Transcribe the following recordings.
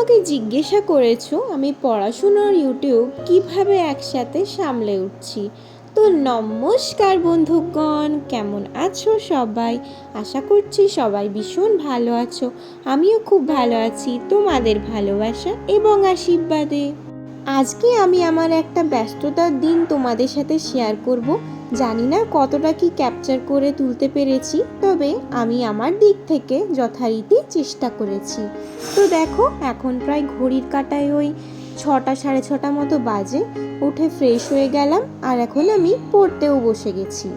আমাকে জিজ্ঞাসা করেছ, আমি পড়াশুনোর ইউটিউব কীভাবে একসাথে সামলে উঠছি? তো নমস্কার বন্ধুগণ, কেমন আছো সবাই? আশা করছি সবাই ভীষণ ভালো আছো। আমিও খুব ভালো আছি, তোমাদের ভালোবাসা এবং আশীর্বাদে। আজকে আমি আমার একটা ব্যস্ততার দিন তোমাদের সাথে শেয়ার করব। জানি না কতটা কি ক্যাপচার করে তুলতে পেরেছি, তবে আমি আমার দিক থেকে যথারীতি চেষ্টা করেছি। তো দেখো, এখন প্রায় ঘড়ির কাটায় ওই ছটা সাড়ে ছটা মতো বাজে, উঠে ফ্রেশ হয়ে গেলাম, আর এখন আমি পড়তেও বসে গেছি।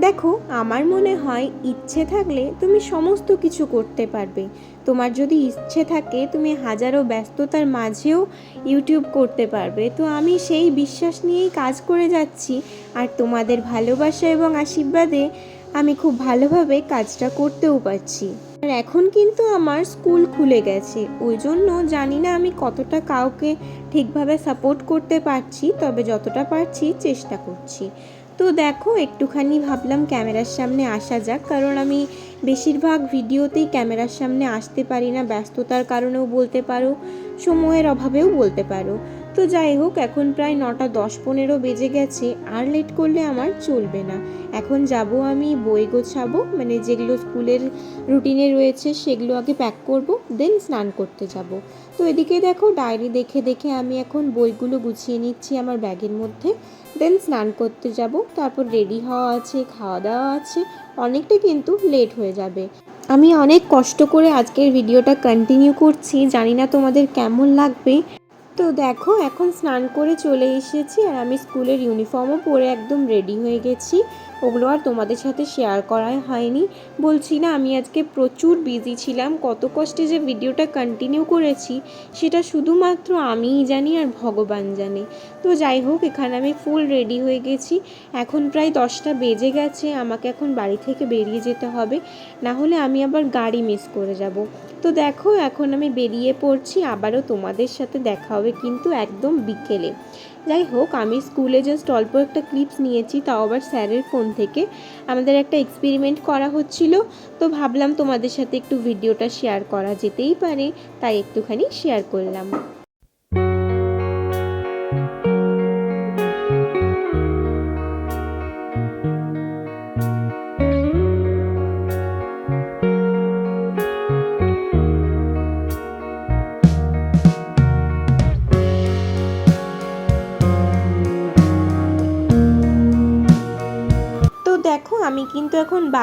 দেখো, আমার মনে হয় ইচ্ছে থাকলে তুমি সমস্ত কিছু করতে পারবে। তোমার যদি ইচ্ছে থাকে, তুমি হাজারো ব্যস্ততার মাঝেও ইউটিউব করতে পারবে। তো আমি সেই বিশ্বাস নিয়েই কাজ করে যাচ্ছি। আর তোমাদের ভালোবাসা এবং আশীর্বাদে আমি খুব ভালোভাবে কাজটা করতেও পারছি। আর এখন কিন্তু আমার স্কুল খুলে গেছে। ওই জন্য জানি না আমি কতটা কাউকে ঠিকভাবে সাপোর্ট করতে পারছি, তবে যতটা পারছি চেষ্টা করছি। তো দেখো, একটুখানি ভাবলাম ক্যামেরার সামনে আসা যাক, কারণ আমি বেশিরভাগ ভিডিওতেই ক্যামেরার সামনে আসতে পারি না, ব্যস্ততার কারণেও বলতে পারো, সময়ের অভাবেও বলতে পারো। তো যাই হোক, এখন প্রায় নটা দশ পনেরো বেজে গেছে। আর লেট করলে আমার চলবে না। এখন যাব আমি বই গোছাবো মানে যেগুলো স্কুলের রুটিনে রয়েছে সেগুলো আগে প্যাক করব দেন স্নান করতে যাব। তো এদিকে দেখো ডায়েরি দেখে দেখে আমি এখন বইগুলো গুছিয়ে নিচ্ছি আমার ব্যাগের মধ্যে দেন স্নান করতে যাব। তারপর রেডি হওয়া আছে, খাওয়া দাওয়া আছে, অনেকটা কিন্তু লেট হয়ে যাবে। আমি অনেক কষ্ট করে আজকের ভিডিওটা কন্টিনিউ করছি। জানি না তোমাদের কেমন লাগবে। তো দেখো, এখন স্নান করে চলে এসেছি আর আমি স্কুলের ইউনিফর্মও পরে একদম রেডি হয়ে গেছি। ওগুলো আর তোমাদের সাথে শেয়ার করাই হয়নি। বলছি না, আমি আজকে প্রচুর বিজি ছিলাম, কত কষ্টে যে ভিডিওটা কন্টিনিউ করেছি, সেটা শুধুমাত্র আমিই জানি আর ভগবান জানে। তো যাই হোক, এখানে আমি ফুল রেডি হয়ে গেছি। এখন প্রায় দশটা বেজে গেছে, আমাকে এখন বাড়ি থেকে বেরিয়ে যেতে হবে। না হলে আমি আবার গাড়ি মিস করে যাব। তো দেখো, এখন আমি বেরিয়ে পড়ছি, আবারও তোমাদের সাথে দেখা হবে কিন্তু একদম বিকেলে। যাই হোক, আমি স্কুলে জাস্ট অল্প একটা ক্লিপস নিয়েছি, তাও আবার স্যারের ফোন থেকে। আমাদের একটা এক্সপেরিমেন্ট করা হচ্ছিল, তো ভাবলাম তোমাদের সাথে একটু ভিডিওটা শেয়ার করা যেতেই পারে, তাই একটুখানি শেয়ার করলাম।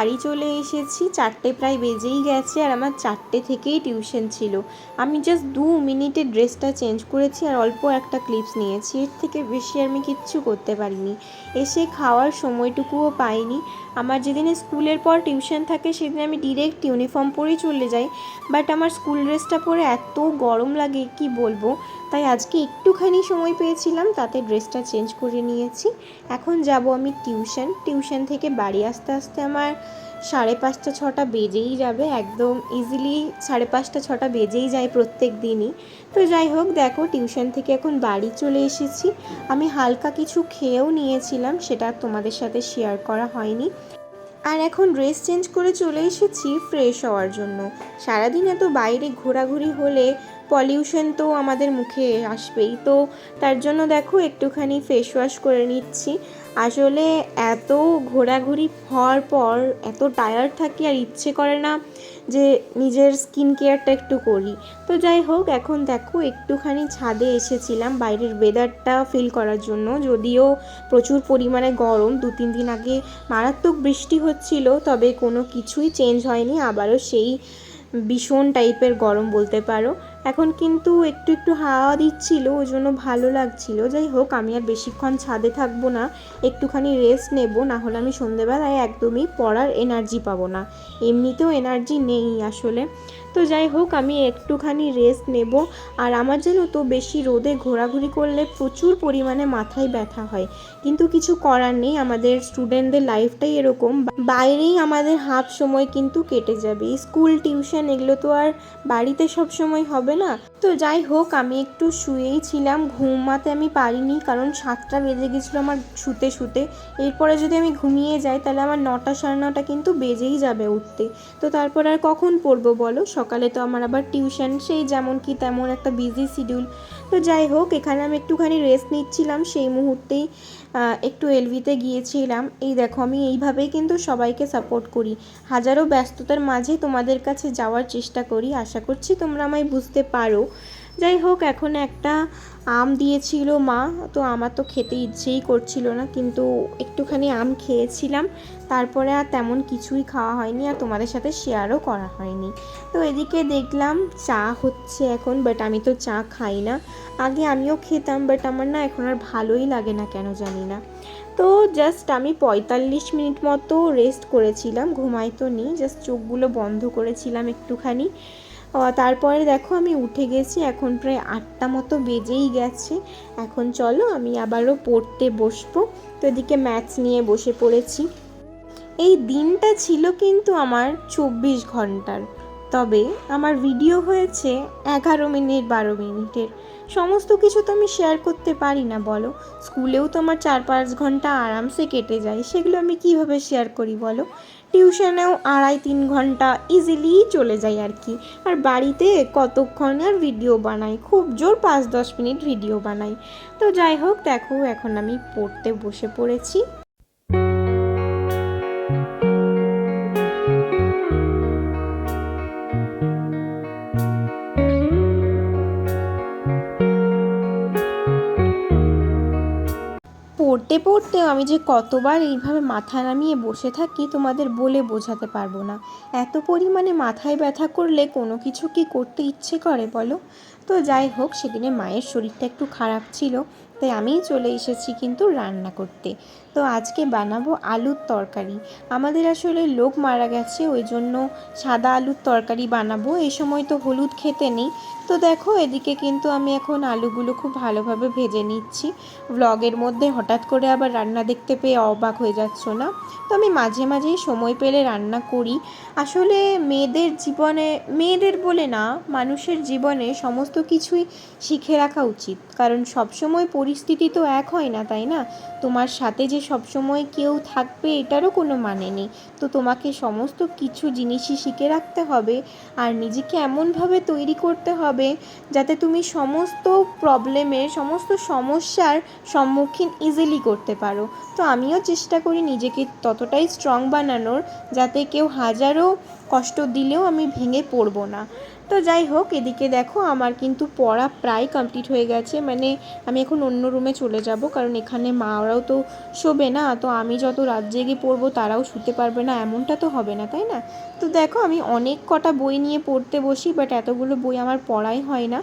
বাড়ি চলে এসেছি, চারটে প্রায় বেজেই গেছে আর আমার চারটে থেকেই টিউশন ছিল। আমি জাস্ট দু মিনিটে ড্রেসটা চেঞ্জ করেছি আর অল্প একটা ক্লিপস নিয়েছি। এর থেকে বেশি আমি কিচ্ছু করতে পারিনি। এসে খাওয়ার সময়টুকুও পাইনি। আমার যেদিন স্কুলের পর টিউশন থাকে, সেদিন আমি ডিরেক্ট ইউনিফর্ম পরেই চলে যাই। বাট আমার স্কুল ড্রেসটা পরে এত গরম লাগে, কি বলব? তাই আজকে একটুখানি সময় পেয়েছিলাম, তাতে ড্রেসটা চেঞ্জ করে নিয়েছি। এখন যাব আমি টিউশন। টিউশন থেকে বাড়ি আসতে আসতে আমার সাড়ে পাঁচটা, ছটা বেজেই যাবে। একদম ইজিলি সাড়ে পাঁচটা, ছটা বেজেই যায় প্রত্যেক দিনই। তো যাই হোক, দেখো টিউশন থেকে এখন বাড়ি চলে এসেছি। আমি হালকা কিছু খেয়েও নিয়েছিলাম, সেটা তোমাদের সাথে শেয়ার করা হয়নি। আর এখন ড্রেস চেঞ্জ করে চলে এসেছি ফ্রেশ হওয়ার জন্য। সারাদিন এত বাইরে ঘোরাঘুরি হলে পলিউশন তো আমাদের মুখে আসবেই। তো তার জন্য দেখো একটুখানি ফেস ওয়াশ করে নিচ্ছি। আসলে এত ঘোরাঘুরি হওয়ার পর এত টায়ার্ড থাকি আর ইচ্ছে করে না যে নিজের স্কিন কেয়ারটা একটু করি। তো যাই হোক, এখন দেখো একটুখানি ছাদে এসেছিলাম বাইরের ওয়েদারটা ফিল করার জন্য। যদিও প্রচুর পরিমাণে গরম, দু তিন দিন আগে মারাত্মক বৃষ্টি হচ্ছিল, তবে কোনো কিছুই চেঞ্জ হয়নি। আবারও সেই ভীষণ টাইপের গরম বলতে পারো। এখন কিন্তু একটু একটু হাওয়া দিচ্ছিল, ওই জন্য ভালো লাগছিল। যাই হোক, আমি আর বেশিক্ষণ ছাদে থাকব না, একটুখানি রেস্ট নেব, না হলে আমি সন্ধ্যেবেলায় একদমই পড়ার এনার্জি পাবো না। এমনিতেও এনার্জি নেই আসলে। তো যাই হোক, আমি একটুখানি রেস্ট নেব। আর আমার যেন তো বেশি রোদে ঘোরাঘুরি করলে প্রচুর পরিমাণে মাথায় ব্যথা হয়। কিন্তু কিছু করার নেই, আমাদের স্টুডেন্টদের লাইফটাই এরকম। বাইরেই আমাদের হাফ সময় কিন্তু কেটে যাবে। স্কুল টিউশন এগুলো তো আর বাড়িতে সব সময় হবে না। তো যাই হোক, আমি একটু শুয়েই ছিলাম, ঘুমাতে আমি পারিনি কারণ সাতটা বেজে গেছিল আমার শুতে শুতে। এরপরে যদি আমি ঘুমিয়ে যাই, তাহলে আমার নটা সাড়ে নটা কিন্তু বেজেই যাবে উঠতে। তো তারপর আর কখন পড়ব বলো? সকালে তো আমার আবার টিউশন, সেই যেমন কি তেমন একটা বিজি শিডিউল তো যাই হোক, এখানে আমি একটুখানি রেস্ট নিচ্ছিলাম, সেই মুহূর্তেই একটু এলভিতে গিয়েছিলাম। এই দেখো, আমি এইভাবেই কিন্তু সবাইকে সাপোর্ট করি। হাজারো ব্যস্ততার মাঝে তোমাদের কাছে যাওয়ার চেষ্টা করি। আশা করছি তোমরা আমায় বুঝতে পারো। যাই হোক, এখন একটা আম দিয়েছিল মা, তো আমার তো খেতে ইচ্ছেই করছিল না, কিন্তু একটুখানি আম খেয়েছিলাম, তারপরে আর তেমন কিছুই খাওয়া হয়নি আর তোমাদের সাথে শেয়ারও করা হয়নি। তো এদিকে দেখলাম চা হচ্ছে এখন বাট আমি তো চা খাই না। আগে আমিও খেতাম বাট আমার না এখন আর ভালোই লাগে না কেন জানি না। তো জাস্ট আমি পঁয়তাল্লিশ মিনিট মতো রেস্ট করেছিলাম ঘুমাই তো নি জাস্ট চোখগুলো বন্ধ করেছিলাম একটুখানি। তারপরে দেখো আমি উঠে গেছি, এখন প্রায় আটটা মতো বেজেই গেছে। এখন চলো আমি আবারও পড়তে বসবো। তো এদিকে ম্যাথস নিয়ে বসে পড়েছি। এই দিনটা ছিল কিন্তু আমার চব্বিশ ঘণ্টার। তবে আমার ভিডিও হয়েছে এগারো মিনিট বারো মিনিটের। সমস্ত কিছু তো আমি শেয়ার করতে পারি না, বলো? স্কুলেও তো আমার চার পাঁচ ঘণ্টা আরামসে কেটে যায়, সেগুলো আমি কীভাবে শেয়ার করি, বলো? টিউশনেও আড়াই তিন ঘণ্টা ইজিলি চলে যায় আর কি। আর বাড়িতে কতক্ষণ আর ভিডিও বানাই? খুব জোর পাঁচ দশ মিনিট ভিডিও বানাই। তো যাই হোক, দেখো, এখন আমি পড়তে বসে পড়েছি। পড়তে পড়তে আমি যে কতবার এইভাবে মাথা নামিয়ে বসে থাকি তোমাদের বলে বোঝাতে পারব না। এত পরিমাণে মাথায় ব্যথা করলে কোনো কিছু কি করতে ইচ্ছে করে বলো? তো যাই হোক, সেদিনে মায়ের শরীরটা একটু খারাপ ছিল, তাই আমিই চলে এসেছি কিন্তু রান্না করতে। তো আজকে বানাবো আলুর তরকারি। আমাদের আসলে লোক মারা গেছে ওই জন্য সাদা আলুর তরকারি বানাবো। এই সময় তো হলুদ খেতে নেই। তো দেখো, এদিকে কিন্তু আমি এখন আলুগুলো খুব ভালোভাবে ভেজে নিচ্ছি। ব্লগের মধ্যে হঠাৎ করে আবার রান্না দেখতে পেয়ে অবাক হয়ে যাচ্ছ না? তো আমি মাঝে মাঝেই সময় পেলে রান্না করি। আসলে মেয়েদের জীবনে, মেয়েদের বলে না, মানুষের জীবনে সমস্ত কিছুই শিখে রাখা উচিত। কারণ সবসময় পরিস্থিতি তো এক হয় না, তাই না? তোমার সাথে যে সবসময় কেউ থাকবে এটারও কোনো মানে নেই। তো তোমাকে সমস্ত কিছু জিনিসই শিখে রাখতে হবে আর নিজেকে এমনভাবে তৈরি করতে হবে যাতে তুমি সমস্ত প্রবলেমের, সমস্ত সমস্যার সম্মুখীন ইজিলি করতে পারো। তো আমিও চেষ্টা করি নিজেকে ততটাই স্ট্রং বানানোর যাতে কেউ হাজারো কষ্ট দিলেও আমি ভেঙে পড়ব না। তো যাই হোক, এদিকে দেখো আমার কিন্তু পড়া প্রায় কমপ্লিট হয়ে গেছে। মানে আমি এখন অন্য রুমে চলে যাব, কারণ এখানে মা ওরাও তো শোবে না। তো আমি যত রাত জেগে পড়ব, তারাও শুতে পারবে না। এমনটা তো হবে না, তাই না? তো দেখো, আমি অনেক কটা বই নিয়ে পড়তে বসি বাট এতগুলো বই আমার পড়াই হয় না।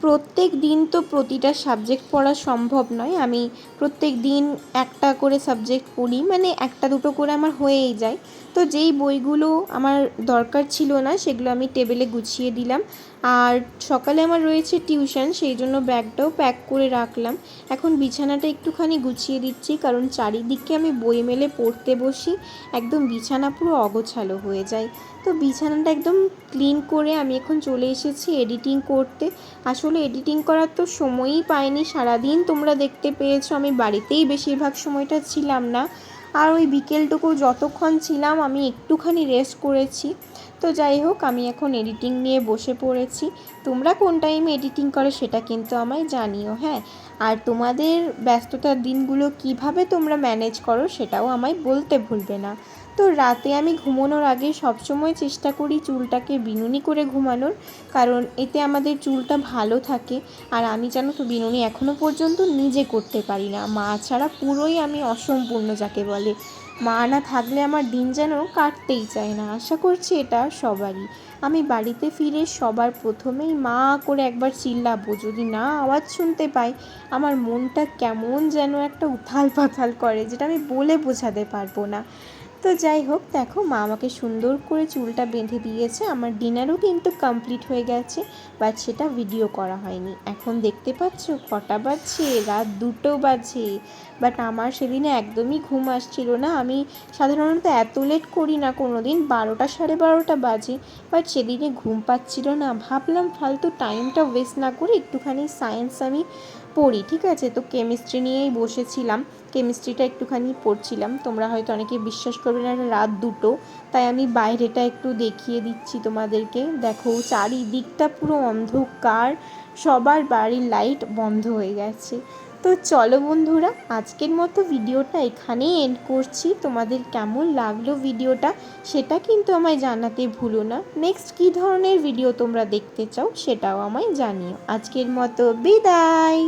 প্রত্যেক দিন তো প্রতিটা সাবজেক্ট পড়া সম্ভব নয়। আমি প্রত্যেক দিন একটা করে সাবজেক্ট পড়ি মানে একটা দুটো করে আমার হয়েই যায়। তো যেই বইগুলো আমার দরকার ছিল না, সেগুলো আমি টেবিলে গুছিয়ে দিলাম। আর সকালে আমার রয়েছে টিউশন, সেই জন্য ব্যাগটাও প্যাক করে রাখলাম। এখন বিছানাটা একটুখানি গুছিয়ে দিচ্ছি, কারণ চারিদিকে আমি বই মেলে পড়তে বসি, একদম বিছানা পুরো অগোছালো হয়ে যায়। তো বিছানাটা একদম ক্লিন করে আমি এখন চলে এসেছি এডিটিং করতে। আসলে এডিটিং করার তো সময়ই পাইনি, সারাদিন তোমরা দেখতে পেয়েছ, আমি বাড়িতেই বেশিরভাগ সময়টা ছিলাম না। আর ওই বিকেলটুকু যতক্ষণ ছিলাম, আমি একটুখানি রেস্ট করেছি। তো যাই হোক, আমি এখন এডিটিং নিয়ে বসে পড়েছি। তোমরা কোন টাইমে এডিটিং করো সেটা কিন্তু আমায় জানিও হ্যাঁ? আর তোমাদের ব্যস্ততার দিনগুলো কীভাবে তোমরা ম্যানেজ করো সেটাও আমায় বলতে ভুলবে না। তো রাতে আমি ঘুমানোর আগে সবসময় চেষ্টা করি চুলটাকে বিনুনি করে ঘুমানোর, কারণ এতে আমাদের চুলটা ভালো থাকে। আর আমি জানো তো, বিনুনি এখনও পর্যন্ত নিজে করতে পারি না। মা ছাড়া পুরোই আমি অসম্পূর্ণ যাকে বলে। মা না থাকলে আমার দিন যেন কাটতেই চায় না। আশা করছি এটা সবারই। আমি বাড়িতে ফিরে সবার প্রথমেই মা করে একবার চিল্লাবো, যদি না আওয়াজ শুনতে পাই, আমার মনটা কেমন যেন একটা উথাল পাথাল করে, যেটা আমি বলে বোঝাতে পারব না। তো যাই হোক, দেখো মা আমাকে সুন্দর করে চুলটা বেঁধে দিয়েছে। আমার ডিনারও কিন্তু কমপ্লিট হয়ে গেছে বাট সেটা ভিডিও করা হয়নি। এখন দেখতে পাচ্ছ, কটা বাজছে? রাত দুটো বাজে। বাট আমার সেদিনে একদমই ঘুম আসছিল না। আমি সাধারণত এত লেট করি না কোনো দিন বারোটা সাড়ে বারোটা বাজে বাট সেদিনে ঘুম পাচ্ছিল না। ভাবলাম ফালতু টাইমটা ওয়েস্ট না করে একটুখানি সায়েন্স আমি পড়ি, ঠিক আছে? তো কেমিস্ট্রি নিয়েই বসেছিলাম। কেমিস্ট্রিটা একটুখানি পড়ছিলাম। তোমরা হয়তো অনেকে বিশ্বাস করবে না রাত দুটো। তাই আমি বাইরেটা একটু দেখিয়ে দিচ্ছি তোমাদেরকে। দেখো, চারিদিকটা পুরো অন্ধকার। সবার বাড়ির লাইট বন্ধ হয়ে গেছে। তো চলো বন্ধুরা, আজকের মতো ভিডিওটা এখানেই এন্ড করছি। তোমাদের কেমন লাগল ভিডিওটা, সেটা কিন্তু আমায় জানাতে ভুলো না। নেক্সট কী ধরনের ভিডিও তোমরা দেখতে চাও, সেটাও আমায় জানিও। আজকের মতো বিদায়!